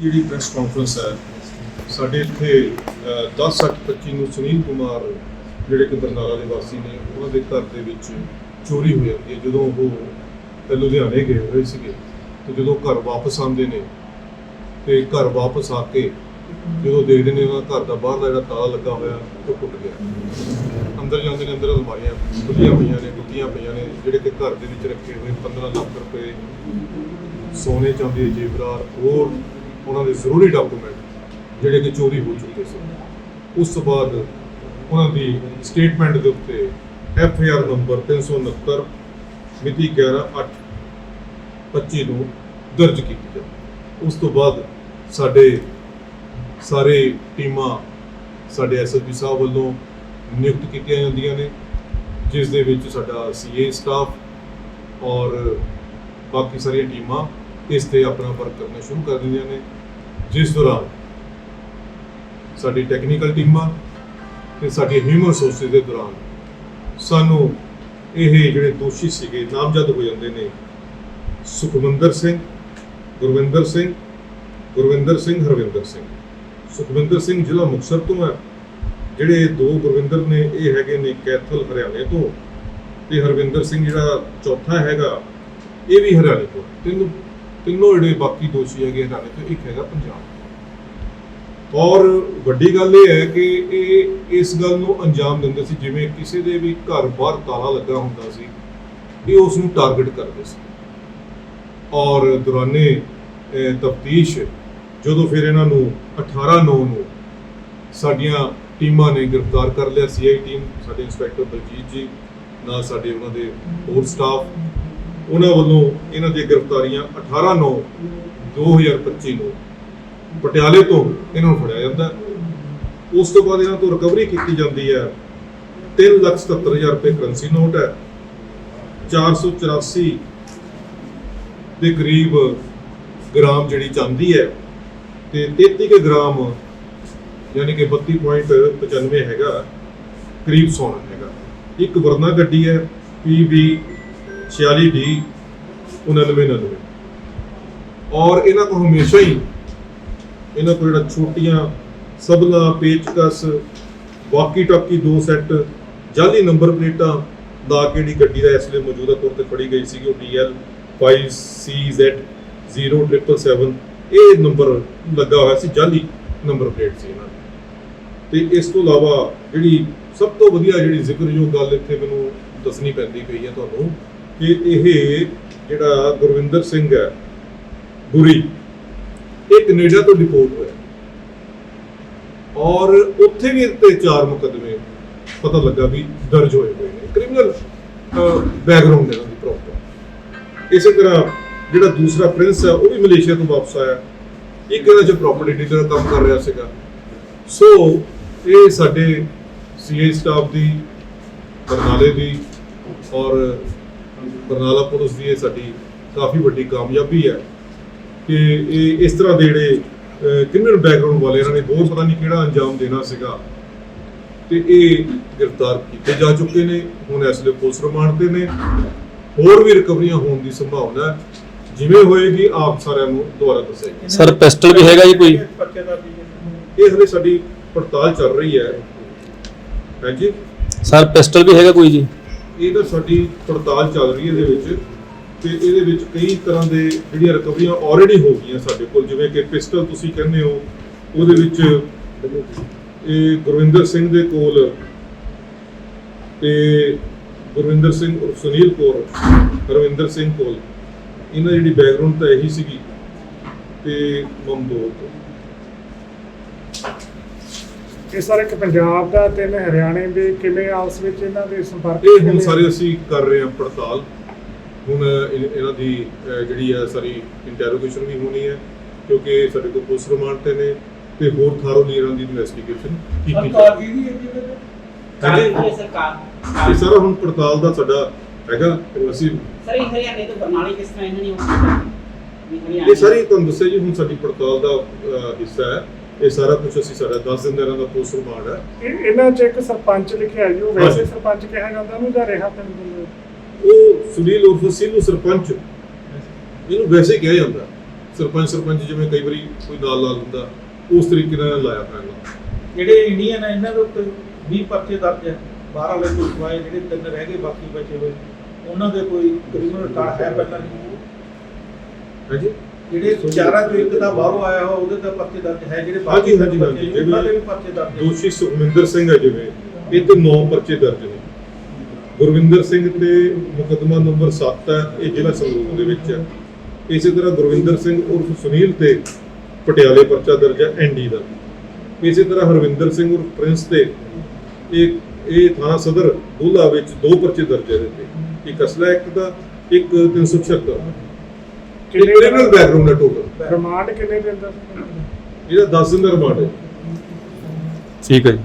ਜਿਹੜੀ press conference ਹੈ, ਸਾਡੇ ਇੱਥੇ 10/7/25 ਨੂੰ ਸੁਨੀਲ ਕੁਮਾਰ ਜਿਹੜੇ ਕਿ ਬਰਨਾਲਾ ਦੇ ਵਾਸੀ ਨੇ, ਉਹਨਾਂ ਦੇ ਘਰ ਦੇ ਵਿੱਚ ਚੋਰੀ ਹੋਈ ਜਾਂਦੀ ਹੈ। ਜਦੋਂ ਉਹ ਲੁਧਿਆਣੇ ਗਏ ਹੋਏ ਸੀਗੇ, ਤੇ ਜਦੋਂ ਘਰ ਵਾਪਸ ਆਉਂਦੇ ਨੇ, ਤੇ ਘਰ ਵਾਪਸ ਆ ਕੇ ਜਦੋਂ ਦੇਖਦੇ ਨੇ ਉਹਨਾਂ ਘਰ ਦਾ ਬਾਹਰਲਾ ਜਿਹੜਾ ਤਾਲਾ ਲੱਗਾ ਹੋਇਆ, ਉਹ ਟੁੱਟ ਗਿਆ। ਅੰਦਰ ਜਾਂਦੇ ਨੇ, ਅੰਦਰ ਅਲਮਾਰੀਆਂ ਖੁੱਲੀਆਂ ਹੋਈਆਂ ਨੇ, ਟੁੱਟੀਆਂ ਪਈਆਂ ਨੇ, ਜਿਹੜੇ ਕਿ ਘਰ ਦੇ ਵਿੱਚ ਰੱਖੇ ਹੋਏ 15 ਲੱਖ ਰੁਪਏ ਸੋਨੇ ਚਾਂਦੀ ਦੇ ਜੇਵਰਾਰ, ਹੋਰ ਉਹਨਾਂ ਦੇ ਜ਼ਰੂਰੀ ਡਾਕੂਮੈਂਟ ਜਿਹੜੇ ਕਿ ਚੋਰੀ ਹੋ ਚੁੱਕੇ ਸੀ। ਉਸ ਤੋਂ ਬਾਅਦ ਉਹਨਾਂ ਦੀ ਸਟੇਟਮੈਂਟ ਦੇ ਉੱਤੇ ਐਫ ਆਈ ਆਰ ਨੰਬਰ 369 ਮਿਤੀ 11/8/25 ਨੂੰ ਦਰਜ ਕੀਤੀ ਜਾਂਦੀ ਉਸ ਤੋਂ ਬਾਅਦ ਸਾਡੇ ਸਾਰੇ ਟੀਮਾਂ ਸਾਡੇ ਐਸਐਸਪੀ ਸਾਹਿਬ ਵੱਲੋਂ ਨਿਯੁਕਤ ਕੀਤੀਆਂ ਜਾਂਦੀਆਂ ਨੇ, ਜਿਸ ਦੇ ਵਿੱਚ ਸਾਡਾ ਸੀਏ ਸਟਾਫ ਔਰ ਬਾਕੀ ਸਾਰੀਆਂ ਟੀਮਾਂ ਇਸ ਤੇ ਆਪਣਾ ਵਰਕ ਕਰਨਾ ਸ਼ੁਰੂ ਕਰ ਦਿੰਦੀਆਂ ਨੇ। ਜਿਸ ਦੌਰਾਨ ਸਾਡੀ ਟੈਕਨੀਕਲ ਟੀਮਾਂ ਤੇ ਸਾਡੀ ਹਿਊਮਨ ਰਿਸੋਰਸਿਸ ਦੇ ਦੌਰਾਨ ਸਾਨੂੰ ਇਹ ਜਿਹੜੇ ਦੋਸ਼ੀ ਸੀਗੇ, ਨਾਮਜ਼ਦ ਹੋ ਜਾਂਦੇ ਨੇ ਸੁਖਵਿੰਦਰ ਸਿੰਘ, ਗੁਰਵਿੰਦਰ ਸਿੰਘ ਗੁਰਵਿੰਦਰ ਸਿੰਘ, ਹਰਵਿੰਦਰ ਸਿੰਘ ਸੁਖਵਿੰਦਰ ਸਿੰਘ ਜ਼ਿਲ੍ਹਾ ਮੁਕਤਸਰ ਤੋਂ ਹੈ ਜਿਹੜੇ ਦੋ ਗੁਰਵਿੰਦਰ ਨੇ, ਇਹ ਹੈਗੇ ਨੇ ਕੈਥਲ ਹਰਿਆਣੇ ਤੋਂ ਤੇ ਹਰਵਿੰਦਰ ਸਿੰਘ ਜਿਹੜਾ ਚੌਥਾ ਹੈਗਾ, ਇਹ ਵੀ ਹਰਿਆਣੇ ਤੋਂ ਹੈ। ਤਿੰਨ ਤਿੰਨੋਂ ਜਿਹੜੇ ਬਾਕੀ ਦੋਸ਼ੀ ਹੈਗੇ ਹਰਿਆਣੇ ਤੋਂ ਇੱਕ ਹੈਗਾ ਪੰਜਾਬ। ਔਰ ਵੱਡੀ ਗੱਲ ਇਹ ਹੈ ਕਿ ਇਹ ਇਸ ਗੱਲ ਨੂੰ ਅੰਜਾਮ ਦਿੰਦੇ ਸੀ, ਜਿਵੇਂ ਕਿਸੇ ਦੇ ਵੀ ਘਰ ਬਾਹਰ ਤਾਲਾ ਲੱਗਾ ਹੁੰਦਾ ਸੀ, ਇਹ ਉਸ ਨੂੰ ਟਾਰਗੇਟ ਕਰਦੇ ਸੀ। ਔਰ ਦੌਰਾਨੇ ਤਫਤੀਸ਼, ਜਦੋਂ ਫਿਰ ਇਹਨਾਂ ਨੂੰ 18 9 ਨੂੰ ਸਾਡੀਆਂ ਟੀਮਾਂ ਨੇ ਗ੍ਰਿਫਤਾਰ ਕਰ ਲਿਆ ਸੀਆਈ ਟੀਮ ਸਾਡੇ ਇੰਸਪੈਕਟਰ ਬਲਜੀਤ ਜੀ, ਨਾਲ ਸਾਡੇ ਉਹਨਾਂ ਦੇ ਹੋਰ ਸਟਾਫ ਉਹਨਾਂ ਵੱਲੋਂ ਇਹਨਾਂ ਦੀਆਂ ਗ੍ਰਿਫਤਾਰੀਆਂ 18 9 2025 ਨੂੰ ਪਟਿਆਲੇ ਤੋਂ ਇਹਨਾਂ ਨੂੰ ਫੜਿਆ ਜਾਂਦਾ ਉਸ ਤੋਂ ਬਾਅਦ ਇਹਨਾਂ ਤੋਂ ਰਿਕਵਰੀ ਕੀਤੀ ਜਾਂਦੀ ਹੈ। 377000 ਰੁਪਏ ਕਰੰਸੀ ਨੋਟ ਹੈ। 484 ਦੇ ਕਰੀਬ ਗ੍ਰਾਮ ਜਿਹੜੀ ਚਾਂਦੀ ਹੈ ਤੇ 33 ਕੇ ਗ੍ਰਾਮ ਯਾਨੀ ਕਿ 32.95 ਹੈਗਾ, ਕਰੀਬ ਸੋਨਾ ਹੈਗਾ। ਇੱਕ ਵਰਨਾ ਗੱਡੀ ਹੈ PV 46D 9999 ਔਰ ਇਹਨਾਂ ਕੋਲ ਹਮੇਸ਼ਾ ਹੀ ਇਹਨਾਂ ਕੋਲ ਜਿਹੜਾ ਛੋਟੀਆਂ ਸਬਲਾ ਪੇਚਕਸ ਵਾਕੀ ਟਾਕੀ ਦੋ ਸੈੱਟ ਜਾਲੀ ਨੰਬਰ ਪਲੇਟਾਂ ਲਾ ਕੇ ਜਿਹੜੀ ਗੱਡੀ ਦਾ ਇਸ ਵੇਲੇ ਮੌਜੂਦਾ ਤੌਰ ਤੇ ਫੜੀ ਗਈ ਸੀਗੀ ਉਹ DL 5CZ 0777 ਇਹ ਨੰਬਰ ਲੱਗਾ ਹੋਇਆ ਸੀ ਜਾਲੀ ਨੰਬਰ ਪਲੇਟ ਸੀ ਇਹਨਾਂ ਦੀ ਤੇ ਇਸ ਤੋਂ ਇਲਾਵਾ ਜਿਹੜੀ ਸਭ ਤੋਂ ਵਧੀਆ ਜਿਹੜੀ ਜ਼ਿਕਰਯੋਗ ਗੱਲ ਇੱਥੇ ਮੈਨੂੰ ਦੱਸਣੀ ਪੈਂਦੀ ਪਈ ਹੈ ਤੁਹਾਨੂੰ ਕਿ ਇਹ ਜਿਹੜਾ ਗੁਰਵਿੰਦਰ ਸਿੰਘ ਹੈ ਗੁਰੀ ਇਹ ਕੈਨੇਡਾ ਤੋਂ ਡਿਪੋਰਟ ਹੋਇਆ। ਔਰ ਉੱਥੇ ਵੀ ਤੇ ਚਾਰ ਮੁਕਦਮੇ ਪਤਾ ਲੱਗਾ ਵੀ ਦਰਜ ਹੋਏ ਹੋਏ ਨੇ। ਕ੍ਰਿਮੀਨਲ ਬੈਕਗ੍ਰਾਉਂਡ ਹੈ ਉਹਦੀ ਪ੍ਰੋਪਰ ਇਸੇ ਤਰ੍ਹਾਂ ਜਿਹੜਾ ਦੂਸਰਾ ਪ੍ਰਿੰਸ ਹੈ, ਉਹ ਵੀ ਮਲੇਸ਼ੀਆ ਤੋਂ ਵਾਪਸ ਆਇਆ। ਇੱਕ ਇਹਦਾ ਚ ਪ੍ਰਾਪਰਟੀ ਡੀਲਰ ਕੰਮ ਕਰ ਰਿਹਾ ਸੀਗਾ। ਸੋ ਇਹ ਸਾਡੇ ਸੀਏ ਸਟਾਫ ਦੀ, ਬਰਨਾਲੇ ਦੀ ਔਰ ਬਰਨਾਲਾ ਪੁਲਿਸ ਦੀ ਇਹ ਸਾਡੀ ਕਾਫੀ ਵੱਡੀ ਕਾਮਯਾਬੀ ਹੈ ਕਿ ਇਹ ਇਸ ਤਰ੍ਹਾਂ ਦੇ ਜਿਹੜੇ ਕ੍ਰਿਮੀਨਲ ਬੈਕਗ੍ਰਾਉਂਡ ਵਾਲੇ ਇਹਨਾਂ ਨੇ ਹੋਰ ਪਤਾ ਨਹੀਂ ਕਿਹੜਾ ਅੰਜਾਮ ਦੇਣਾ ਸੀਗਾ। ਤੇ ਇਹ ਗ੍ਰਿਫਤਾਰ ਕੀਤੇ ਜਾ ਚੁੱਕੇ ਨੇ ਹੁਣ ਇਸ ਲਈ ਪੁਲਿਸ ਰਿਮਾਂਡ ਤੇ ਨੇ। ਹੋਰ ਵੀ ਰਿਕਵਰੀਆਂ ਹੋਣ ਦੀ ਸੰਭਾਵਨਾ ਹੈ। ਜਿਵੇਂ ਹੋਏਗੀ ਆਪ ਸਾਰਿਆਂ ਨੂੰ ਦੁਬਾਰਾ ਦੱਸੇਗੀ ਸਰ ਪਿਸਟਲ ਵੀ ਹੈਗਾ ਜੀ ਕੋਈ? ਇਹ ਹਲੇ ਸਾਡੀ ਪੜਤਾਲ ਚੱਲ ਰਹੀ ਹੈ। ਹਾਂਜੀ? ਸਰ ਪਿਸਟਲ ਵੀ ਹੈਗਾ ਕੋਈ ਜੀ? ਇਹ ਤਾਂ ਸਾਡੀ ਪੜਤਾਲ ਚੱਲ ਰਹੀ ਹੈ ਇਹਦੇ ਵਿੱਚ ਤੇ ਇਹਦੇ ਵਿੱਚ ਕਈ ਤਰ੍ਹਾਂ ਦੇ ਜਿਹੜੀਆਂ ਰਿਕਵਰੀਆਂ ਆਲਰੇਡੀ ਹੋ ਗਈਆਂ ਸਾਡੇ ਕੋਲ, ਜਿਵੇਂ ਕਿ ਪਿਸਟਲ ਤੁਸੀਂ ਕਹਿੰਦੇ ਹੋ, ਉਹਦੇ ਵਿੱਚ ਇਹ ਗੁਰਵਿੰਦਰ ਸਿੰਘ ਦੇ ਕੋਲ ਤੇ ਗੁਰਵਿੰਦਰ ਸਿੰਘ ਔਰ ਸੁਨੀਲ ਕੌਰ ਰਵਿੰਦਰ ਸਿੰਘ ਕੋਲ। ਇਹਨਾਂ ਦੀ ਜਿਹੜੀ ਬੈਕਗ੍ਰਾਉਂਡ ਤਾਂ ਇਹੀ ਸੀਗੀ ਤੇ ਮਮਦੋਤ ਇਹ ਸਾਰੇ ਇੱਕ ਪੰਜਾਬ ਦਾ ਤੇ ਮੈਂ ਹਰਿਆਣੇ ਦੇ ਕਿਵੇਂ ਆਪਸ ਵਿੱਚ ਇਹਨਾਂ ਦੇ ਸੰਪਰਕ ਇਹ ਹੁਣ ਸਾਰੇ ਅਸੀਂ ਕਰ ਰਹੇ ਹਾਂ ਪੜਤਾਲ। ਹੁਣ ਇਹ- ਇਹਨਾਂ ਦੀ ਜਿਹੜੀ ਹੈ ਸਾਰੀ ਇੰਟਰੋਗੇਸ਼ਨ ਵੀ ਹੋਣੀ ਹੈ ਕਿਉਂਕਿ ਸਾਡੇ ਕੋਲ ਪੁਲਿਸ ਰਿਮਾਂਡ ਤੇ ਨੇ ਤੇ ਹੋਰ ਥਾਰੋਲੀ ਇਹਨਾਂ ਦੀ ਇਨਵੈਸਟੀਗੇਸ਼ਨ ਕੀਤੀ ਦੀ ਦੀ ਹੈ ਸਰਕਾਰ ਇਹ ਸਾਰਾ ਹੁਣ ਪੜਤਾਲ ਦਾ ਸਾਡਾ ਹੈਗਾ ਅਸੀਂ ਸਰ ਇਹ ਹਰਿਆਣੇ ਤੋਂ ਬਰਨਾਲੇ ਕਿਸ ਤਰ੍ਹਾਂ ਇਹਨਾਂ ਨੇ ਇਹ ਸਾਰੀ ਤੁਹਾਨੂੰ ਦੱਸਿਆ ਜੀ ਹੁਣ ਸਾਡੀ ਪੜਤਾਲ ਦਾ ਹਿੱਸਾ ਹੈ। ਇਹ ਸਾਰਾ ਕੁਝ ਅਸੀਂ ਸਾਡਾ 10 ਦਿਨ ਦਾ ਇਹਨਾਂ ਦਾ ਪੁਲਿਸ ਰਿਮਾਂਡ ਹੈ। ਇਹ- ਇਹਨਾਂ 'ਚ ਇੱਕ ਸਰਪੰਚ ਲਿਖਿਆ ਜੀ ਉਹ ਵੈਸੇ ਹਾਂਜੀ। ਸਰਪੰਚ ਕਿਹਾ ਜਾਂਦਾ ਉਹਨੂੰ ਜਾਂ ਰਿਹਾ ਪਿੰਡ ਦੇ ਉਹ ਸੁਨੀਲ ਉਰਫ ਸੀਲੂ ਸਰਪੰਚ। ਇਹਨੂੰ ਵੈਸੇ ਹੀ ਕਿਹਾ ਜਾਂਦਾ। ਸਰਪੰਚ ਸਰਪੰਚ ਜਿਵੇਂ ਕਈ ਵਾਰੀ ਕੋਈ ਨਾਲ ਲਾ ਲੈਂਦਾ ਉਸ ਤਰੀਕੇ ਨਾਲ ਲਾਇਆ ਪੈਣਾ ਜਿਹੜੇ ਇੰਡੀਅਨ ਆ ਇਹਨਾਂ ਦੇ ਉੱਤੇ 20 ਪਰਚੇ ਦਰਜ ਹੈ ਬਾਹਰ ਵਾਲੇ ਤੋਂ ਸਿਵਾਏ ਜਿਹੜੇ ਤਿੰਨ ਰਹਿ ਗਏ ਬਾਕੀ ਬਚੇ ਹੋਏ। ਉਹਨਾਂ ਦੇ ਕੋਈ ਕ੍ਰਿਮੀਨਲ ਰਿਕਾਰਡ ਹੈ ਪਹਿਲਾਂ ਨਹੀਂ? ਹਾਂਜੀ। ਜਿਹੜੇ ਚਾਰਾਂ ਚੋਂ ਇੱਕ ਦਾ ਬਾਹਰੋਂ ਆਇਆ ਹੋ ਉਹਦੇ ਤੇ ਪਰਚੇ ਦਰਜ ਹੈ ਜਿਹੜੇ ਬਾਕੀ ਹਾਂਜੀ, ਹਾਂਜੀ, ਹਾਂਜੀ, ਬੱਚੇ ਉਹਨਾਂ ਦੇ ਵੀ ਪਰਚੇ ਦਰਜ ਹੈ ਦੋਸ਼ੀ ਸੁਖਵਿੰਦਰ ਸਿੰਘ ਹੈ ਜਿਵੇਂ ਇਹ ਤੇ 9 ਪਰਚੇ ਦਰਜ ਨੇ। ਗੁਰਵਿੰਦਰ ਸਿੰਘ ਤੇ ਮੁਕੱਦਮਾ ਨੰਬਰ 7 ਹੈ ਇਹ ਜ਼ਿਲ੍ਹਾ ਸੰਗਰੂਰ ਦੇ ਵਿੱਚ ਹੈ। ਇਸੇ ਤਰ੍ਹਾਂ ਗੁਰਵਿੰਦਰ ਸਿੰਘ ਉਰਫ ਸੁਨੀਲ ਤੇ ਪਟਿਆਲੇ ਪਰਚਾ ਦਰਜ ਹੈ ਐਨਡੀ ਦਾ। ਇਸੇ ਤਰ੍ਹਾਂ ਹਰਵਿੰਦਰ ਸਿੰਘ ਉਰਫ ਪ੍ਰਿੰਸ ਤੇ ਇਹ ਇਹ ਥਾਣਾ ਸਦਰ ਗੋਲਾ ਵਿੱਚ ਦੋ ਪਰਚੇ ਦਰਜ ਹੈ ਇਹਦੇ ਤੇ। ਇੱਕ ਅਸਲਾ ਐਕਟ ਦਾ ਇੱਕ 376 ਇਹ ਕਿੰਨੇ ਕ੍ਰਿਮੀਨਲ ਬੈਕਗ੍ਰਾਉਂਡ ਹੈ ਟੋਟਲ ਰਿਮਾਂਡ ਕਿੰਨੇ ਦਿਨ ਦਾ? ਸੀ? ਇਹਦਾ 10 ਦਿਨ ਦਾ ਰਿਮਾਂਡ ਹੈ। ਠੀਕ ਹੈ ਜੀ।